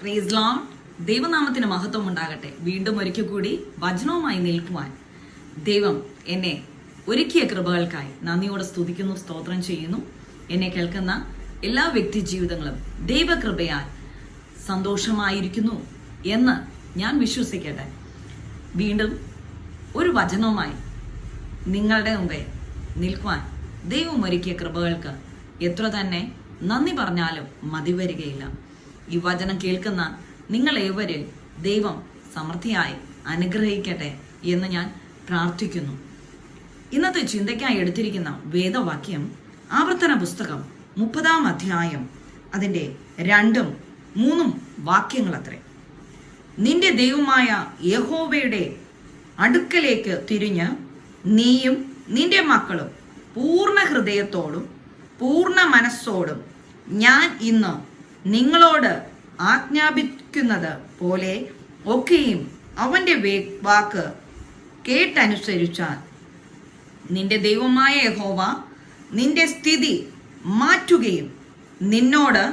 Price ദൈവനാമത്തിന് മഹത്വം ഉണ്ടാകട്ടെ. വീണ്ടും ഒരിക്കൽ കൂടി വചനവുമായി നിൽക്കുവാൻ. ദൈവം എന്നെ ഒരുക്കിയ കൃപകൾക്കായി നന്ദിയോടെ സ്തുതിക്കുന്നു സ്തോത്രം ചെയ്യുന്നു. എന്നെ കേൾക്കുന്ന എല്ലാ വ്യക്തി ജീവിതങ്ങളും ദൈവകൃപയാൽ സന്തോഷമായിരിക്കുന്നു എന്ന് ഞാൻ വിശ്വസിക്കട്ടെ. വീണ്ടും ഒരു വചനവുമായി നിങ്ങളുടെ മുമ്പേ നിൽക്കുവാൻ ദൈവം ഒരുക്കിയ കൃപകൾക്ക് എത്ര തന്നെ നന്ദി പറഞ്ഞാലും മതി വരികയില്ല ഈ വചനം കേൾക്കുന്ന നിങ്ങൾ ദൈവം സമൃദ്ധിയായി അനുഗ്രഹിക്കട്ടെ എന്ന് ഞാൻ പ്രാർത്ഥിക്കുന്നു. ഇന്നത്തെ ചിന്തയ്ക്കായി എടുത്തിരിക്കുന്ന വേദവാക്യം ആവർത്തന പുസ്തകം മുപ്പതാം അധ്യായം അതിന്റെ രണ്ടും മൂന്നും വാക്യങ്ങൾ അത്രേ നിന്റെ ദൈവമായ യഹോവയുടെ അടുക്കലേക്ക് തിരിഞ്ഞ് നീയും നിന്റെ മക്കളും പൂർണ ഹൃദയത്തോടും പൂർണ മനസ്സോടും ഞാൻ ഇന്ന് നിങ്ങളോട് ആജ്ഞാപിക്കുന്നത് പോലെ ഒക്കെയും അവന്റെ വാക്ക് കേട്ടനുസരിച്ചാൽ. നിന്റെ ദൈവമായ യഹോവ നിന്റെ സ്ഥിതി മാറ്റുകയും നിന്നോട്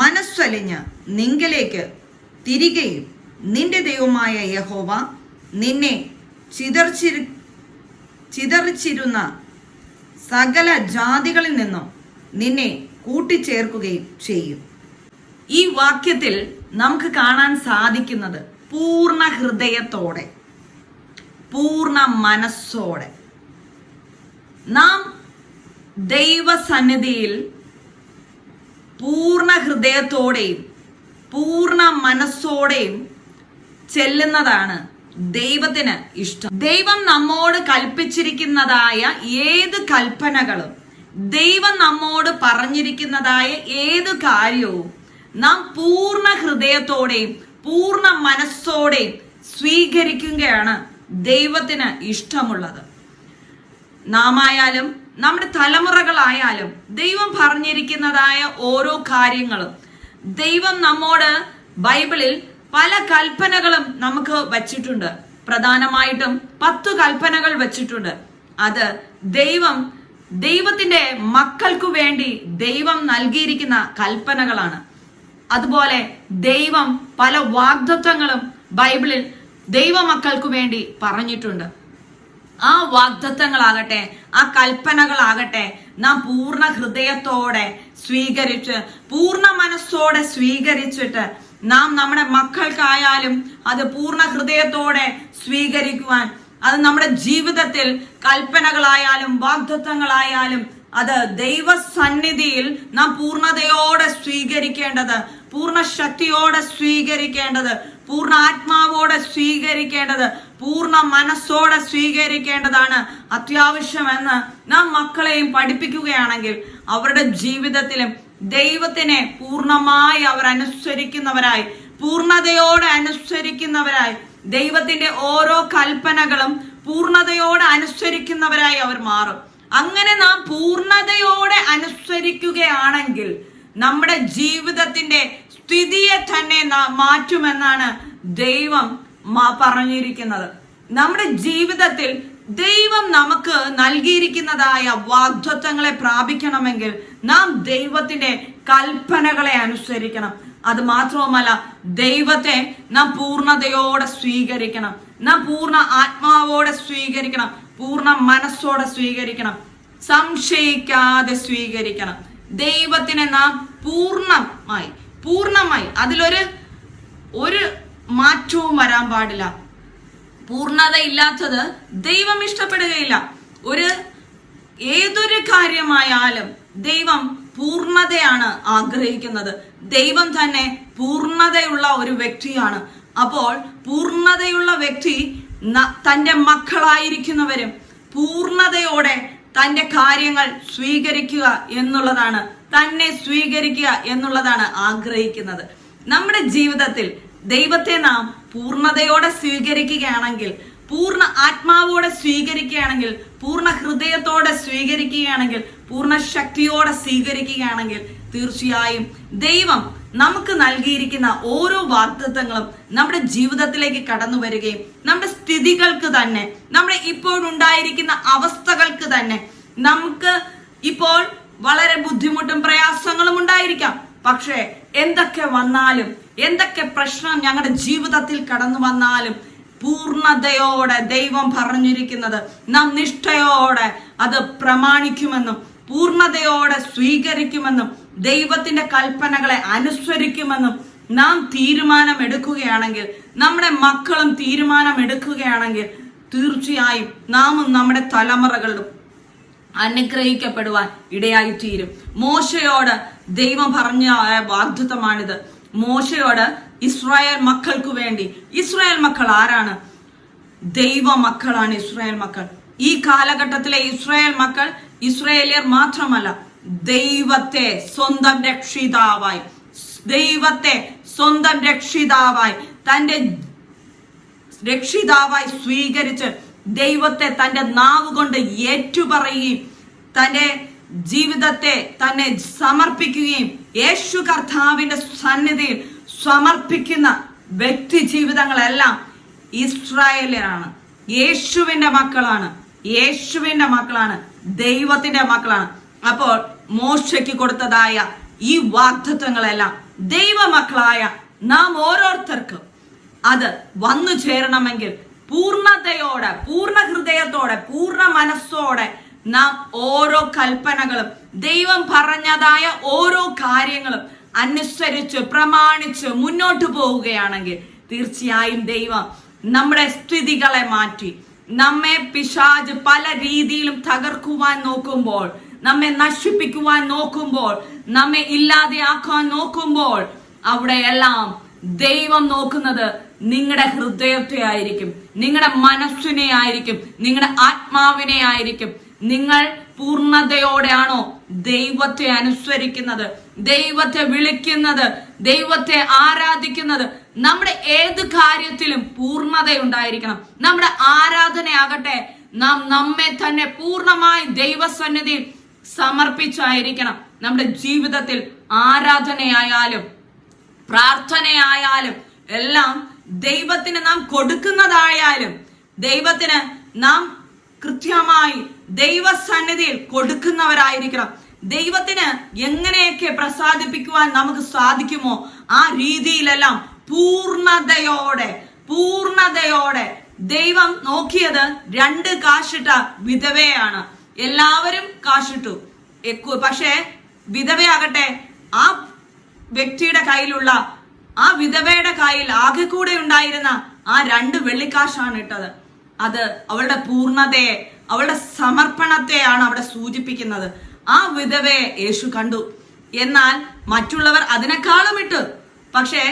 മനസ്സലിഞ്ഞ് നിങ്കലേക്ക് തിരികെയും നിന്റെ ദൈവമായ യഹോവ നിന്നെ ചിതർച്ചിരി ചിതറിച്ചിരുന്ന സകല ജാതികളിൽ നിന്നും നിന്നെ കൂട്ടിച്ചേർക്കുകയും ചെയ്യും. ഈ വാക്യത്തിൽ നമുക്ക് കാണാൻ സാധിക്കുന്നത് പൂർണ ഹൃദയത്തോടെ പൂർണ മനസ്സോടെ. നാം ദൈവസന്നിധിയിൽ പൂർണ ഹൃദയത്തോടെയും പൂർണ മനസ്സോടെയും ചെല്ലുന്നതാണ് ദൈവത്തിന് ഇഷ്ടം. ദൈവം നമ്മോട് കൽപ്പിച്ചിരിക്കുന്നതായ ഏത് കൽപ്പനകളും ദൈവം നമ്മോട് പറഞ്ഞിരിക്കുന്നതായ ഏത് കാര്യവും നാം പൂർണ ഹൃദയത്തോടെയും പൂർണ മനസ്സോടെയും സ്വീകരിക്കുകയാണ് ദൈവത്തിന് ഇഷ്ടമുള്ളത്. നാമായാലും നമ്മുടെ തലമുറകളായാലും ദൈവം പറഞ്ഞിരിക്കുന്നതായ ഓരോ കാര്യങ്ങളും ദൈവം നമ്മോട് ബൈബിളിൽ പല കൽപ്പനകളും നമുക്ക് വച്ചിട്ടുണ്ട്. പ്രധാനമായിട്ടും പത്തു കൽപ്പനകൾ വച്ചിട്ടുണ്ട്. അത് ദൈവം ദൈവത്തിന്റെ മക്കൾക്കു വേണ്ടി ദൈവം നൽകിയിരിക്കുന്ന കൽപ്പനകളാണ്. അതുപോലെ ദൈവം പല വാഗ്ദത്വങ്ങളും ബൈബിളിൽ ദൈവമക്കൾക്ക് വേണ്ടി പറഞ്ഞിട്ടുണ്ട്. ആ വാഗ്ദത്തങ്ങളാകട്ടെ ആ കൽപ്പനകളാകട്ടെ നാം പൂർണ ഹൃദയത്തോടെ സ്വീകരിച്ച് പൂർണ മനസ്സോടെ സ്വീകരിച്ചിട്ട് നാം നമ്മുടെ മക്കൾക്കായാലും അത് പൂർണ ഹൃദയത്തോടെ സ്വീകരിക്കുവാൻ അത് നമ്മുടെ ജീവിതത്തിൽ കൽപ്പനകളായാലും വാഗ്ദത്തങ്ങളായാലും അത് ദൈവസന്നിധിയിൽ നാം പൂർണതയോടെ സ്വീകരിക്കേണ്ടത് പൂർണ ശക്തിയോടെ സ്വീകരിക്കേണ്ടത് പൂർണ ആത്മാവോടെ സ്വീകരിക്കേണ്ടത് പൂർണ മനസ്സോടെ സ്വീകരിക്കേണ്ടതാണ് അത്യാവശ്യമെന്ന് നാം മക്കളെയും പഠിപ്പിക്കുകയാണെങ്കിൽ അവരുടെ ജീവിതത്തിലും ദൈവത്തിനെ പൂർണമായി അവർ അനുസരിക്കുന്നവരായി പൂർണതയോടെ അനുസരിക്കുന്നവരായി ദൈവത്തിന്റെ ഓരോ കൽപ്പനകളും പൂർണതയോടെ അനുസരിക്കുന്നവരായി അവർ മാറും. അങ്ങനെ നാം പൂർണതയോടെ അനുസരിക്കുകയാണെങ്കിൽ നമ്മുടെ ജീവിതത്തിന്റെ സ്ഥിതിയെ തന്നെ മാറ്റുമെന്നാണ് ദൈവം പറഞ്ഞിരിക്കുന്നത്. നമ്മുടെ ജീവിതത്തിൽ ദൈവം നമുക്ക് നൽകിയിരിക്കുന്നതായ വാഗ്ദത്വങ്ങളെ പ്രാപിക്കണമെങ്കിൽ നാം ദൈവത്തിന്റെ കൽപ്പനകളെ അനുസരിക്കണം. അത് മാത്രവുമല്ല ദൈവത്തെ നാം പൂർണതയോടെ സ്വീകരിക്കണം. നാം പൂർണ ആത്മാവോടെ സ്വീകരിക്കണം. പൂർണ മനസ്സോടെ സ്വീകരിക്കണം. സംശയിക്കാതെ സ്വീകരിക്കണം. ദൈവത്തിനെ നാം പൂർണമായി പൂർണമായി. അതിലൊരു ഒരു മാറ്റവും വരാൻ പാടില്ല. പൂർണത ഇല്ലാത്തത് ദൈവം ഇഷ്ടപ്പെടുകയില്ല. ഒരു ഏതൊരു കാര്യമായാലും ദൈവം പൂർണതയാണ് ആഗ്രഹിക്കുന്നത്. ദൈവം തന്നെ പൂർണതയുള്ള ഒരു വ്യക്തിയാണ്. അപ്പോൾ പൂർണതയുള്ള വ്യക്തി തന്റെ മക്കളായിരിക്കുന്നവരും പൂർണതയോടെ തന്റെ കാര്യങ്ങൾ സ്വീകരിക്കുക എന്നുള്ളതാണ് തന്നെ സ്വീകരിക്കുക എന്നുള്ളതാണ് ആഗ്രഹിക്കുന്നത്. നമ്മുടെ ജീവിതത്തിൽ ദൈവത്തെ നാം പൂർണതയോടെ സ്വീകരിക്കുകയാണെങ്കിൽ പൂർണ ആത്മാവോടെ സ്വീകരിക്കുകയാണെങ്കിൽ പൂർണ ഹൃദയത്തോടെ സ്വീകരിക്കുകയാണെങ്കിൽ പൂർണ ശക്തിയോടെ സ്വീകരിക്കുകയാണെങ്കിൽ തീർച്ചയായും ദൈവം നമുക്ക് നൽകിയിരിക്കുന്ന ഓരോ വാഗ്ദത്വങ്ങളും നമ്മുടെ ജീവിതത്തിലേക്ക് കടന്നു വരികയും നമ്മുടെ സ്ഥിതികൾക്ക് തന്നെ നമ്മുടെ ഇപ്പോഴുണ്ടായിരിക്കുന്ന അവസ്ഥകൾക്ക് തന്നെ നമുക്ക് ഇപ്പോൾ വളരെ ബുദ്ധിമുട്ടും പ്രയാസങ്ങളും ഉണ്ടായിരിക്കാം. പക്ഷേ എന്തൊക്കെ വന്നാലും എന്തൊക്കെ പ്രശ്നം ഞങ്ങളുടെ ജീവിതത്തിൽ കടന്നു വന്നാലും പൂർണതയോടെ ദൈവം പറഞ്ഞിരിക്കുന്നത് നാം നിഷ്ഠയോടെ അത് പ്രമാണിക്കുമെന്നും പൂർണതയോടെ സ്വീകരിക്കുമെന്നും ദൈവത്തിന്റെ കൽപ്പനകളെ അനുസരിക്കുമെന്നും നാം തീരുമാനമെടുക്കുകയാണെങ്കിൽ നമ്മുടെ മക്കളും തീരുമാനമെടുക്കുകയാണെങ്കിൽ തീർച്ചയായും നാമും നമ്മുടെ തലമുറകളിലും അനുഗ്രഹിക്കപ്പെടുവാൻ ഇടയായി തീരും മോശയോട് ദൈവം പറഞ്ഞ വാഗ്ദത്തമാണിത്. മോശയോട് ഇസ്രായേൽ മക്കൾക്ക് വേണ്ടി. ഇസ്രായേൽ മക്കൾ ആരാണ്? ദൈവ മക്കളാണ് ഇസ്രായേൽ മക്കൾ. ഈ കാലഘട്ടത്തിലെ ഇസ്രായേൽ മക്കൾ ഇസ്രായേലിയർ മാത്രമല്ല. ദൈവത്തെ സ്വന്തം രക്ഷിതാവായി. ദൈവത്തെ സ്വന്തം രക്ഷിതാവായി. തന്റെ രക്ഷിതാവായി സ്വീകരിച്ച് ദൈവത്തെ തന്റെ നാവ് കൊണ്ട് ഏറ്റുപറയുകയും തന്റെ ജീവിതത്തെ തന്നെ സമർപ്പിക്കുകയും യേശു കർത്താവിന്റെ സന്നിധിയിൽ സമർപ്പിക്കുന്ന വ്യക്തി ജീവിതങ്ങളെല്ലാം ഇസ്രായേലിനാണ്. യേശുവിന്റെ മക്കളാണ്. യേശുവിന്റെ മക്കളാണ്. ദൈവത്തിന്റെ മക്കളാണ്. അപ്പോൾ മോശയ്ക്ക് കൊടുത്തതായ ഈ വാഗ്ദത്വങ്ങളെല്ലാം ദൈവമക്കളായ നാം ഓരോരുത്തർക്കും അത് വന്നു ചേരണമെങ്കിൽ പൂർണതയോടെ പൂർണ ഹൃദയത്തോടെ പൂർണ മനസ്സോടെ നാം ഓരോ കൽപ്പനകളും ദൈവം പറഞ്ഞതായ ഓരോ കാര്യങ്ങളും അനുസരിച്ച് പ്രമാണിച്ച് മുന്നോട്ട് പോവുകയാണെങ്കിൽ തീർച്ചയായും ദൈവം നമ്മുടെ സ്ഥിതികളെ മാറ്റി നമ്മെ പിശാജ് പല രീതിയിലും തകർക്കുവാൻ നോക്കുമ്പോൾ നമ്മെ നശിപ്പിക്കുവാൻ നോക്കുമ്പോൾ നമ്മെ ഇല്ലാതെയാക്കാൻ നോക്കുമ്പോൾ അവിടെയെല്ലാം ദൈവം നോക്കുന്നത് നിങ്ങളുടെ ഹൃദയത്തെ ആയിരിക്കും നിങ്ങളുടെ മനസ്സിനെ ആയിരിക്കും നിങ്ങളുടെ ആത്മാവിനെ ആയിരിക്കും. നിങ്ങൾ പൂർണതയോടെയാണോ ദൈവത്തെ അനുസരിക്കുന്നത് ദൈവത്തെ വിളിക്കുന്നത് ദൈവത്തെ ആരാധിക്കുന്നത്? നമ്മുടെ ഏത് കാര്യത്തിലും പൂർണത ഉണ്ടായിരിക്കണം നമ്മുടെ ആരാധനയാകട്ടെ നാം നമ്മെ തന്നെ പൂർണമായി ദൈവസന്നിധിയിൽ സമർപ്പിച്ചായിരിക്കണം. നമ്മുടെ ജീവിതത്തിൽ ആരാധനയായാലും പ്രാർത്ഥനയായാലും എല്ലാം ദൈവത്തിന് നാം കൊടുക്കുന്നതായാലും ദൈവത്തിന് നാം കൃത്യമായി ദൈവസന്നിധിയിൽ കൊടുക്കുന്നവരായിരിക്കണം. ദൈവത്തിന് എങ്ങനെയൊക്കെ പ്രസാദിപ്പിക്കുവാൻ നമുക്ക് സാധിക്കുമോ ആ രീതിയിലെല്ലാം പൂർണതയോടെ പൂർണതയോടെ ദൈവം നോക്കിയത് രണ്ട് കാശിട്ട വിധവയാണ്. എല്ലാവരും കാശിട്ടു. പക്ഷേ വിധവയാകട്ടെ ആ വ്യക്തിയുടെ കയ്യിലുള്ള ആ വിധവയുടെ കയ്യിൽ ആകെ കൂടെ ഉണ്ടായിരുന്ന ആ രണ്ട് വെള്ളിക്കാശാണ് ഇട്ടത്. അത് അവളുടെ പൂർണതയെ അവളുടെ സമർപ്പണത്തെയാണ് അവിടെ സൂചിപ്പിക്കുന്നത്. ആ വിധവയെ യേശു കണ്ടു. എന്നാൽ മറ്റുള്ളവർ അതിനേക്കാളും ഇട്ടു. പക്ഷേ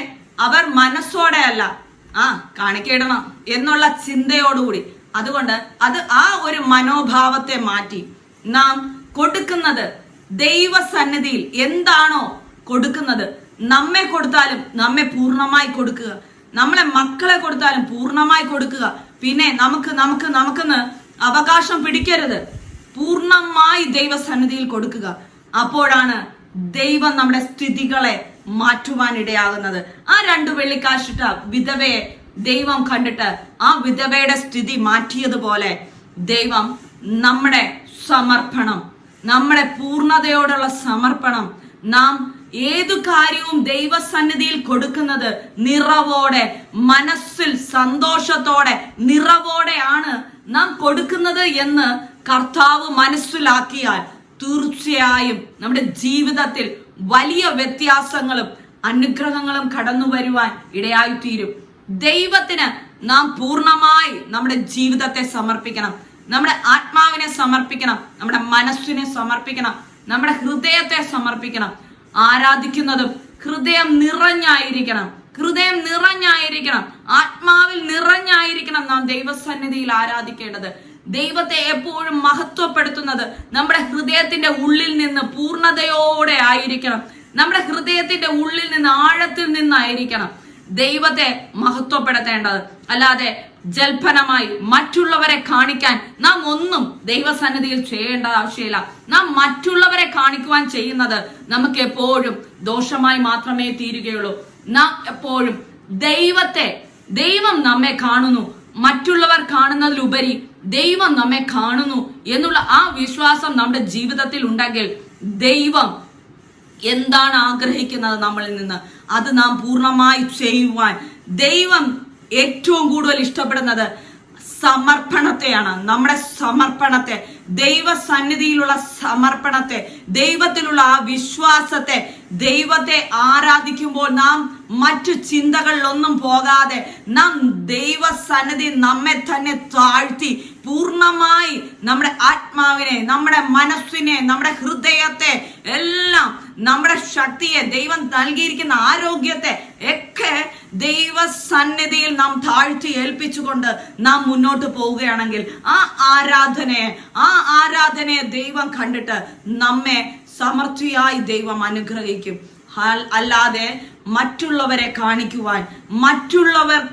അവർ മനസ്സോടെ അല്ല ആ കാണിക്കയിടണം എന്നുള്ള ചിന്തയോടുകൂടി. അതുകൊണ്ട് അത് ആ ഒരു മനോഭാവത്തെ മാറ്റി. നാം കൊടുക്കുന്നത് ദൈവസന്നിധിയിൽ എന്താണോ കൊടുക്കുന്നത്. നമ്മെ കൊടുത്താലും നമ്മെ പൂർണമായി കൊടുക്കുക. നമ്മളെ മക്കളെ കൊടുത്താലും പൂർണമായി കൊടുക്കുക. പിന്നെ നമുക്ക് നമുക്ക് നമുക്കെന്ന് അവകാശം പിടിക്കരുത്. പൂർണമായി ദൈവസന്നിധിയിൽ കൊടുക്കുക. അപ്പോഴാണ് ദൈവം നമ്മുടെ സ്ഥിതികളെ മാറ്റുവാൻ ഇടയാകുന്നത് ആ രണ്ടു വെള്ളിക്കാശിട്ട വിധവയെ ദൈവം കണ്ടിട്ട് ആ വിധവയുടെ സ്ഥിതി മാറ്റിയതുപോലെ ദൈവം നമ്മുടെ സമർപ്പണം നമ്മുടെ പൂർണതയോടുള്ള സമർപ്പണം നാം ഏതു കാര്യവും ദൈവസന്നിധിയിൽ കൊടുക്കുന്നത് നിറവോടെ മനസ്സിൽ സന്തോഷത്തോടെ നിറവോടെയാണ് നാം കൊടുക്കുന്നത് എന്ന് കർത്താവ് മനസ്സിലാക്കിയാൽ തീർച്ചയായും നമ്മുടെ ജീവിതത്തിൽ വലിയ വ്യത്യാസങ്ങളും അനുഗ്രഹങ്ങളും കടന്നു വരുവാൻ ഇടയായിത്തീരും. ദൈവത്തിന് നാം പൂർണമായി നമ്മുടെ ജീവിതത്തെ സമർപ്പിക്കണം. നമ്മുടെ ആത്മാവിനെ സമർപ്പിക്കണം. നമ്മുടെ മനസ്സിനെ സമർപ്പിക്കണം. നമ്മുടെ ഹൃദയത്തെ സമർപ്പിക്കണം. ആരാധിക്കുന്നതും ഹൃദയം നിറഞ്ഞായിരിക്കണം. ഹൃദയം നിറഞ്ഞായിരിക്കണം. ആത്മാവിൽ നിറഞ്ഞായിരിക്കണം നാം ദൈവസന്നിധിയിൽ ആരാധിക്കേണ്ടത്. ദൈവത്തെ എപ്പോഴും മഹത്വപ്പെടുത്തുന്നത് നമ്മുടെ ഹൃദയത്തിന്റെ ഉള്ളിൽ നിന്ന് പൂർണതയോടെ ആയിരിക്കണം. നമ്മുടെ ഹൃദയത്തിന്റെ ഉള്ളിൽ നിന്ന് ആഴത്തിൽ നിന്നായിരിക്കണം. ദൈവത്തെ മഹത്വപ്പെടുത്തേണ്ടത്. അല്ലാതെ ജൽപ്പനമായി മറ്റുള്ളവരെ കാണിക്കാൻ നാം ഒന്നും ദൈവസന്നിധിയിൽ ചെയ്യേണ്ട ആവശ്യമില്ല. നാം മറ്റുള്ളവരെ കാണിക്കുവാൻ ചെയ്യുന്നത് നമുക്ക് എപ്പോഴും ദോഷമായി മാത്രമേ തീരുകയുള്ളൂ. നാം എപ്പോഴും ദൈവത്തെ ദൈവം നമ്മെ കാണുന്നു. മറ്റുള്ളവർ കാണുന്നതിലുപരി ദൈവം നമ്മെ കാണുന്നു എന്നുള്ള ആ വിശ്വാസം നമ്മുടെ ജീവിതത്തിൽ ഉണ്ടെങ്കിൽ ദൈവം എന്താണ് ആഗ്രഹിക്കുന്നത് നമ്മളിൽ നിന്ന്? അത് നാം പൂർണമായി ചെയ്യുവാൻ ദൈവം ഏറ്റവും കൂടുതൽ ഇഷ്ടപ്പെടുന്നത് സമർപ്പണത്തെയാണ്. നമ്മുടെ സമർപ്പണത്തെ ദൈവസന്നിധിയിലുള്ള സമർപ്പണത്തെ ദൈവത്തിലുള്ള ആ വിശ്വാസത്തെ ദൈവത്തെ ആരാധിക്കുമ്പോൾ നാം മറ്റു ചിന്തകളിലൊന്നും പോകാതെ നാം ദൈവസന്നിധി നമ്മെ തന്നെ താഴ്ത്തി പൂർണമായി നമ്മുടെ ആത്മാവിനെ നമ്മുടെ മനസ്സിനെ നമ്മുടെ ഹൃദയത്തെ എല്ലാം നമ്മുടെ ശക്തിയെ ദൈവം നൽകിയിരിക്കുന്ന ആരോഗ്യത്തെ ഒക്കെ ദൈവസന്നിധിയിൽ നാം താഴ്ത്തി ഏൽപ്പിച്ചുകൊണ്ട് നാം മുന്നോട്ട് പോവുകയാണെങ്കിൽ ആ ആരാധനയെ ആ ആരാധനയെ ദൈവം കണ്ടിട്ട് നമ്മെ സമർത്ഥിയായി ദൈവം അനുഗ്രഹിക്കും. അല്ലാതെ മറ്റുള്ളവരെ കാണിക്കുവാൻ മറ്റുള്ളവർ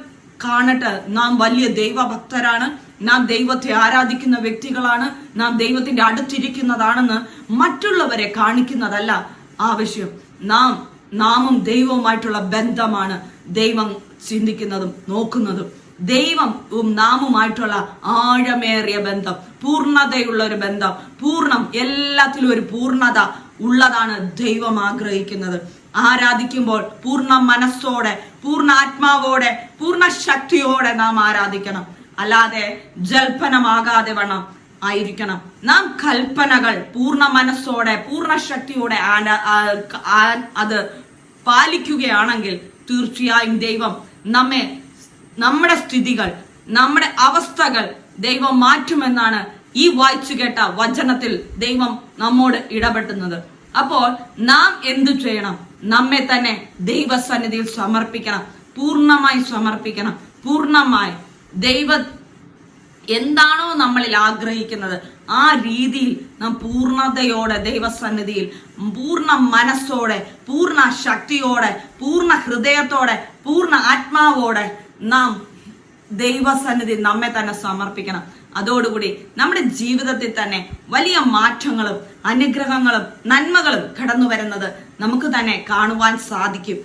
കാണട്ട് നാം വലിയ ദൈവഭക്തരാണ്. നാം ദൈവത്തെ ആരാധിക്കുന്ന വ്യക്തികളാണ് നാം ദൈവത്തിന്റെ അടുത്തിരിക്കുന്നതാണെന്ന് മറ്റുള്ളവരെ കാണിക്കുന്നതല്ല ആവശ്യം. നാം നാമും ദൈവവുമായിട്ടുള്ള ബന്ധമാണ് ദൈവം ചിന്തിക്കുന്നതും നോക്കുന്നതും. ദൈവവും നാമുമായിട്ടുള്ള ആഴമേറിയ ബന്ധം പൂർണതയുള്ള ഒരു ബന്ധം പൂർണം എല്ലാത്തിലും ഒരു പൂർണത ഉള്ളതാണ് ദൈവം ആഗ്രഹിക്കുന്നത്. ആരാധിക്കുമ്പോൾ പൂർണ മനസ്സോടെ പൂർണ ആത്മാവോടെ പൂർണ ശക്തിയോടെ നാം ആരാധിക്കണം. അല്ലാതെ ജൽപ്പനമാകാതെ വണ്ണം ആയിരിക്കണം. നാം കൽപ്പനകൾ പൂർണ മനസ്സോടെ പൂർണ ശക്തിയോടെ അത് പാലിക്കുകയാണെങ്കിൽ തീർച്ചയായും ദൈവം നമ്മെ നമ്മുടെ സ്ഥിതികൾ നമ്മുടെ അവസ്ഥകൾ ദൈവം മാറ്റുമെന്നാണ് ഈ വായിച്ചു കേട്ട വചനത്തിൽ ദൈവം നമ്മോട് ഇടപെട്ടുന്നത്. അപ്പോൾ നാം എന്തു ചെയ്യണം? നമ്മെ തന്നെ ദൈവസന്നിധിയിൽ സമർപ്പിക്കണം. പൂർണമായി സമർപ്പിക്കണം. പൂർണമായി ദൈവ എന്താണോ നമ്മളിൽ ആഗ്രഹിക്കുന്നത് ആ രീതിയിൽ നാം പൂർണതയോടെ ദൈവസന്നിധിയിൽ പൂർണ മനസ്സോടെ പൂർണ ശക്തിയോടെ പൂർണ ഹൃദയത്തോടെ പൂർണ ആത്മാവോടെ നാം ദൈവസന്നിധി നമ്മെ തന്നെ സമർപ്പിക്കണം. അതോടുകൂടി നമ്മുടെ ജീവിതത്തിൽ തന്നെ വലിയ മാറ്റങ്ങളും അനുഗ്രഹങ്ങളും നന്മകളും കടന്നു വരുന്നത് നമുക്ക് തന്നെ കാണുവാൻ സാധിക്കും.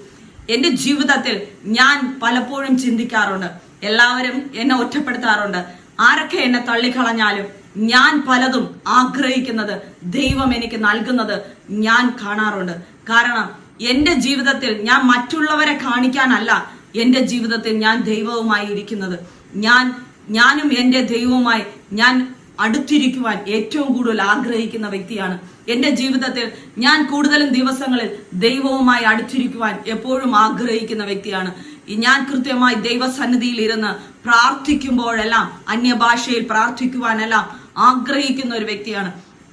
എന്റെ ജീവിതത്തിൽ ഞാൻ പലപ്പോഴും ചിന്തിക്കാറുണ്ട് എല്ലാവരും എന്നെ ഒറ്റപ്പെടുത്താറുണ്ട്. ആരൊക്കെ എന്നെ തള്ളിക്കളഞ്ഞാലും ഞാൻ പലതും ആഗ്രഹിക്കുന്നത് ദൈവം എനിക്ക് നൽകുന്നത് ഞാൻ കാണാറുണ്ട്. കാരണം എന്റെ ജീവിതത്തിൽ ഞാൻ മറ്റുള്ളവരെ കാണിക്കാനല്ല എന്റെ ജീവിതത്തിൽ ഞാൻ ദൈവവുമായി ഇരിക്കുന്നത്. ഞാൻ ഞാനും എന്റെ ദൈവവുമായി ഞാൻ അടുത്തിരിക്കുവാൻ ഏറ്റവും കൂടുതൽ ആഗ്രഹിക്കുന്ന വ്യക്തിയാണ്. എന്റെ ജീവിതത്തിൽ ഞാൻ കൂടുതലും ദിവസങ്ങളിൽ ദൈവവുമായി അടുത്തിരിക്കുവാൻ എപ്പോഴും ആഗ്രഹിക്കുന്ന വ്യക്തിയാണ്. ഞാൻ കൃത്യമായി ദൈവസന്നിധിയിൽ ഇരുന്ന് പ്രാർത്ഥിക്കുമ്പോഴെല്ലാം അന്യഭാഷയിൽ പ്രാർത്ഥിക്കുവാനെല്ലാം ആഗ്രഹിക്കുന്ന ഒരു വ്യക്തിയാണ്.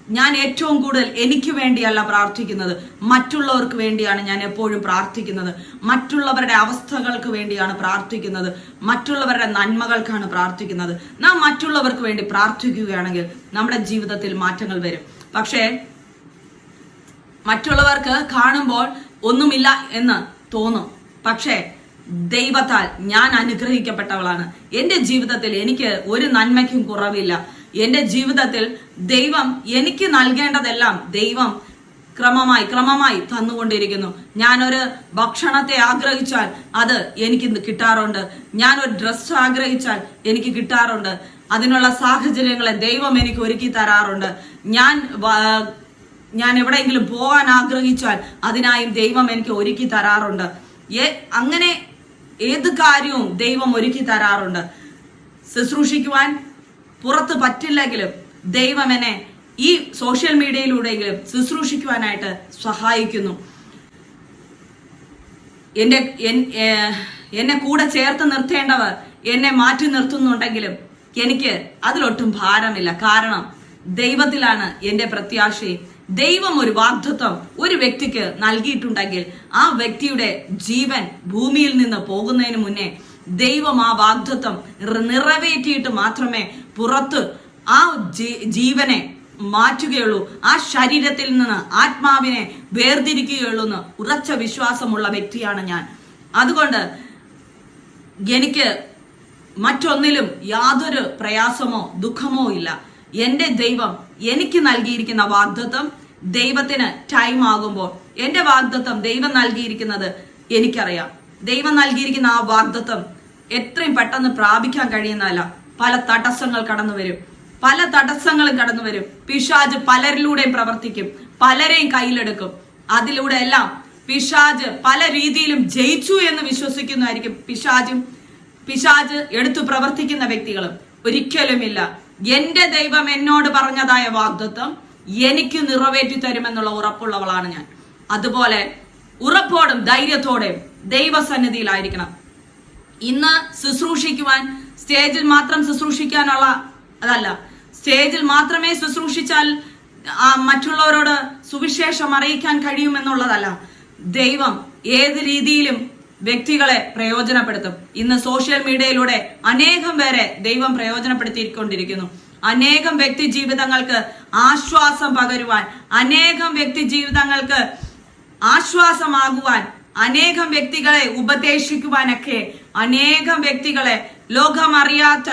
ഞാൻ ഏറ്റവും കൂടുതൽ എനിക്ക് വേണ്ടിയല്ല പ്രാർത്ഥിക്കുന്നത്. മറ്റുള്ളവർക്ക് വേണ്ടിയാണ് ഞാൻ എപ്പോഴും പ്രാർത്ഥിക്കുന്നത്. മറ്റുള്ളവരുടെ അവസ്ഥകൾക്ക് വേണ്ടിയാണ് പ്രാർത്ഥിക്കുന്നത്. മറ്റുള്ളവരുടെ നന്മകൾക്കാണ് പ്രാർത്ഥിക്കുന്നത്. നാം മറ്റുള്ളവർക്ക് വേണ്ടി പ്രാർത്ഥിക്കുകയാണെങ്കിൽ നമ്മുടെ ജീവിതത്തിൽ മാറ്റങ്ങൾ വരും. പക്ഷേ മറ്റുള്ളവർക്ക് കാണുമ്പോൾ ഒന്നുമില്ല എന്ന് തോന്നും. പക്ഷേ ദൈവത്താൽ ഞാൻ അനുഗ്രഹിക്കപ്പെട്ടവളാണ്. എന്റെ ജീവിതത്തിൽ എനിക്ക് ഒരു നന്മയ്ക്കും കുറവില്ല. എന്റെ ജീവിതത്തിൽ ദൈവം എനിക്ക് നൽകേണ്ടതെല്ലാം ദൈവം ക്രമമായി ക്രമമായി തന്നുകൊണ്ടിരിക്കുന്നു. ഞാനൊരു ഭക്ഷണത്തെ ആഗ്രഹിച്ചാൽ അത് എനിക്ക് കിട്ടാറുണ്ട്. ഞാനൊരു ഡ്രസ്സ് ആഗ്രഹിച്ചാൽ എനിക്ക് കിട്ടാറുണ്ട്. അതിനുള്ള സാഹചര്യങ്ങളെ ദൈവം എനിക്ക് ഒരുക്കി തരാറുണ്ട്. ഞാൻ ഞാൻ എവിടെയെങ്കിലും പോകാൻ ആഗ്രഹിച്ചാൽ അതിനായും ദൈവം എനിക്ക് ഒരുക്കി തരാറുണ്ട്. അങ്ങനെ ഏത് കാര്യവും ദൈവം ഒരുക്കി തരാറുണ്ട്. ശുശ്രൂഷിക്കുവാൻ പുറത്ത് പറ്റില്ലെങ്കിലും ദൈവം എന്നെ ഈ സോഷ്യൽ മീഡിയയിലൂടെയെങ്കിലും ശുശ്രൂഷിക്കുവാനായിട്ട് സഹായിക്കുന്നു. എന്റെ എൻ- എന്നെ കൂടെ ചേർത്ത് നിർത്തേണ്ടവർ എന്നെ മാറ്റി നിർത്തുന്നുണ്ടെങ്കിലും എനിക്ക് അതിലൊട്ടും ഭാരമില്ല. കാരണം ദൈവത്തിലാണ് എന്റെ പ്രത്യാശയും. ദൈവം ഒരു വാഗ്ദത്വം ഒരു വ്യക്തിക്ക് നൽകിയിട്ടുണ്ടെങ്കിൽ ആ വ്യക്തിയുടെ ജീവൻ ഭൂമിയിൽ നിന്ന് പോകുന്നതിന് മുന്നേ ദൈവം ആ വാഗ്ദത്വം നിറ- നിറവേറ്റിയിട്ട് മാത്രമേ പുറത്ത് ആ ജീവനെ മാറ്റുകയുള്ളൂ. ആ ശരീരത്തിൽ നിന്ന് ആത്മാവിനെ വേർതിരിക്കുകയുള്ളൂ എന്ന് ഉറച്ച വിശ്വാസമുള്ള വ്യക്തിയാണ് ഞാൻ. അതുകൊണ്ട് എനിക്ക് മറ്റൊന്നിലും യാതൊരു പ്രയാസമോ ദുഃഖമോ ഇല്ല. എന്റെ ദൈവം എനിക്ക് നൽകിയിരിക്കുന്ന വാഗ്ദത്വം ദൈവത്തിന് ടൈം ആകുമ്പോൾ എന്റെ വാഗ്ദത്വം ദൈവം നൽകിയിരിക്കുന്നത് എനിക്കറിയാം. ദൈവം നൽകിയിരിക്കുന്ന ആ വാഗ്ദത്വം എത്രയും പെട്ടെന്ന് പ്രാപിക്കാൻ കഴിയുന്നതല്ല. പല തടസ്സങ്ങൾ കടന്നു വരും. പല തടസ്സങ്ങളും കടന്നു വരും. പിശാജ് പലരിലൂടെയും പ്രവർത്തിക്കും. പലരെയും കയ്യിലെടുക്കും. അതിലൂടെ എല്ലാം പിശാജ് പല രീതിയിലും ജയിച്ചു എന്ന് വിശ്വസിക്കുന്നതായിരിക്കും പിശാജും. പിശാജ് എടുത്തു പ്രവർത്തിക്കുന്ന വ്യക്തികളും ഒരിക്കലുമില്ല. എന്റെ ദൈവം എന്നോട് പറഞ്ഞതായ വാഗ്ദത്വം എനിക്ക് നിറവേറ്റി തരുമെന്നുള്ള ഉറപ്പുള്ളവളാണ് ഞാൻ. അതുപോലെ ഉറപ്പോടും ധൈര്യത്തോടെയും ദൈവസന്നിധിയിലായിരിക്കണം. ഇന്ന് ശുശ്രൂഷിക്കുവാൻ സ്റ്റേജിൽ മാത്രം ശുശ്രൂഷിക്കാനുള്ള അതല്ല സ്റ്റേജിൽ മാത്രമേ ശുശ്രൂഷിച്ചാൽ മറ്റുള്ളവരോട് സുവിശേഷം അറിയിക്കാൻ കഴിയുമെന്നുള്ളതല്ല. ദൈവം ഏത് രീതിയിലും വ്യക്തികളെ പ്രയോജനപ്പെടുത്തും. ഇന്ന് സോഷ്യൽ മീഡിയയിലൂടെ അനേകം പേരെ ദൈവം പ്രയോജനപ്പെടുത്തിക്കൊണ്ടിരിക്കുന്നു. അനേകം വ്യക്തി ജീവിതങ്ങൾക്ക് ആശ്വാസം പകരുവാൻ അനേകം വ്യക്തി ജീവിതങ്ങൾക്ക് ആശ്വാസമാകുവാൻ അനേകം വ്യക്തികളെ ഉപദേശിക്കുവാനൊക്കെ അനേകം വ്യക്തികളെ ലോകം അറിയാത്ത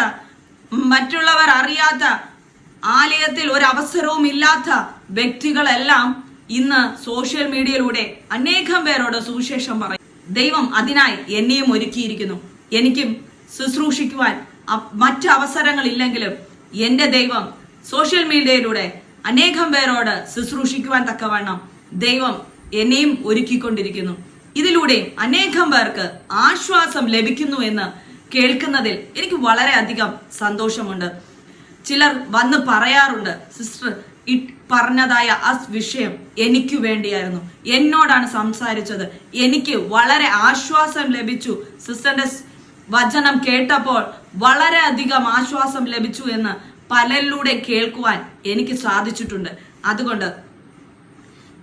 മറ്റുള്ളവർ അറിയാത്ത ആലയത്തിൽ ഒരു അവസരവും ഇല്ലാത്ത വ്യക്തികളെല്ലാം ഇന്ന് സോഷ്യൽ മീഡിയയിലൂടെ അനേകം പേരോട് സുവിശേഷം പറയും. ദൈവം അതിനായി എന്നെയും ഒരുക്കിയിരിക്കുന്നു. എനിക്കും ശുശ്രൂഷിക്കുവാൻ മറ്റു മറ്റ് അവസരങ്ങളില്ലെങ്കിലും എന്റെ ദൈവം സോഷ്യൽ മീഡിയയിലൂടെ അനേകം പേരോട് ശുശ്രൂഷിക്കുവാൻ തക്കവണ്ണം ദൈവം എന്നെയും ഒരുക്കിക്കൊണ്ടിരിക്കുന്നു. ഇതിലൂടെ അനേകം പേർക്ക് ആശ്വാസം ലഭിക്കുന്നു എന്ന് കേൾക്കുന്നതിൽ എനിക്ക് വളരെയധികം സന്തോഷമുണ്ട്. ചിലർ വന്ന് പറയാറുണ്ട് സിസ്റ്റർ പറഞ്ഞതായ ആ വിഷയം എനിക്ക് വേണ്ടിയായിരുന്നു. എന്നോടാണ് സംസാരിച്ചത്. എനിക്ക് വളരെ ആശ്വാസം ലഭിച്ചു. സിസ്റ്ററിന്റെ വചനം കേട്ടപ്പോൾ വളരെ അധികം ആശ്വാസം ലഭിച്ചു എന്ന് പലരിലൂടെ കേൾക്കുവാൻ എനിക്ക് സാധിച്ചിട്ടുണ്ട്. അതുകൊണ്ട്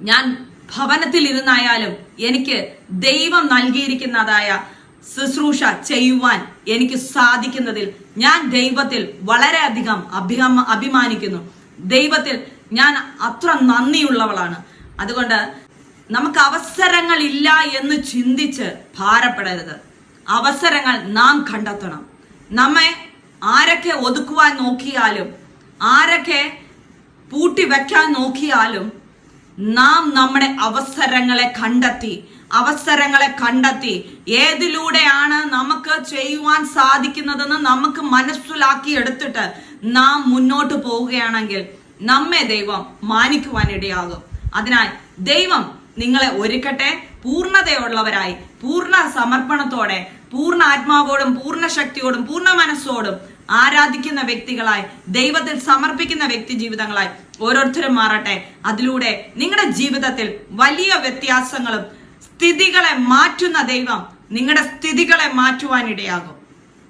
ഞാൻ ഭവനത്തിൽ ഇരുന്നായാലും എനിക്ക് ദൈവം നൽകിയിരിക്കുന്നതായ ശുശ്രൂഷ ചെയ്യുവാൻ എനിക്ക് സാധിക്കുന്നതിൽ ഞാൻ ദൈവത്തിൽ വളരെയധികം അഭിമ അഭിമാനിക്കുന്നു. ദൈവത്തിൽ ഞാൻ അത്ര നന്ദിയുള്ളവളാണ്. അതുകൊണ്ട് നമുക്ക് അവസരങ്ങൾ ഇല്ല എന്ന് ചിന്തിച്ച് ഭാരപ്പെടരുത്. അവസരങ്ങൾ നാം കണ്ടെത്തണം. നമ്മെ ആരൊക്കെ ഒതുക്കുവാൻ നോക്കിയാലും ആരൊക്കെ പൂട്ടി വയ്ക്കാൻ നോക്കിയാലും നാം നമ്മുടെ അവസരങ്ങളെ കണ്ടെത്തി അവസരങ്ങളെ കണ്ടെത്തി ഏതിലൂടെയാണ് നമുക്ക് ചെയ്യുവാൻ സാധിക്കുന്നതെന്ന് നമുക്ക് മനസ്സിലാക്കി എടുത്തിട്ട് നാം മുന്നോട്ട് പോവുകയാണെങ്കിൽ നമ്മെ ദൈവം മാനിക്കുവാനിടയാകും അതിനാൽ ദൈവം നിങ്ങളെ ഒരുക്കട്ടെ പൂർണതയുള്ളവരായി പൂർണ സമർപ്പണത്തോടെ പൂർണ ആത്മാവോടും പൂർണ ശക്തിയോടും പൂർണ മനസ്സോടും ആരാധിക്കുന്ന വ്യക്തികളായി ദൈവത്തിൽ സമർപ്പിക്കുന്ന വ്യക്തി ജീവിതങ്ങളായി ഓരോരുത്തരും മാറട്ടെ. അതിലൂടെ നിങ്ങളുടെ ജീവിതത്തിൽ വലിയ വ്യത്യാസങ്ങളും സ്ഥിതികളെ മാറ്റുന്ന ദൈവം നിങ്ങളുടെ സ്ഥിതികളെ മാറ്റുവാൻ ഇടയാകും.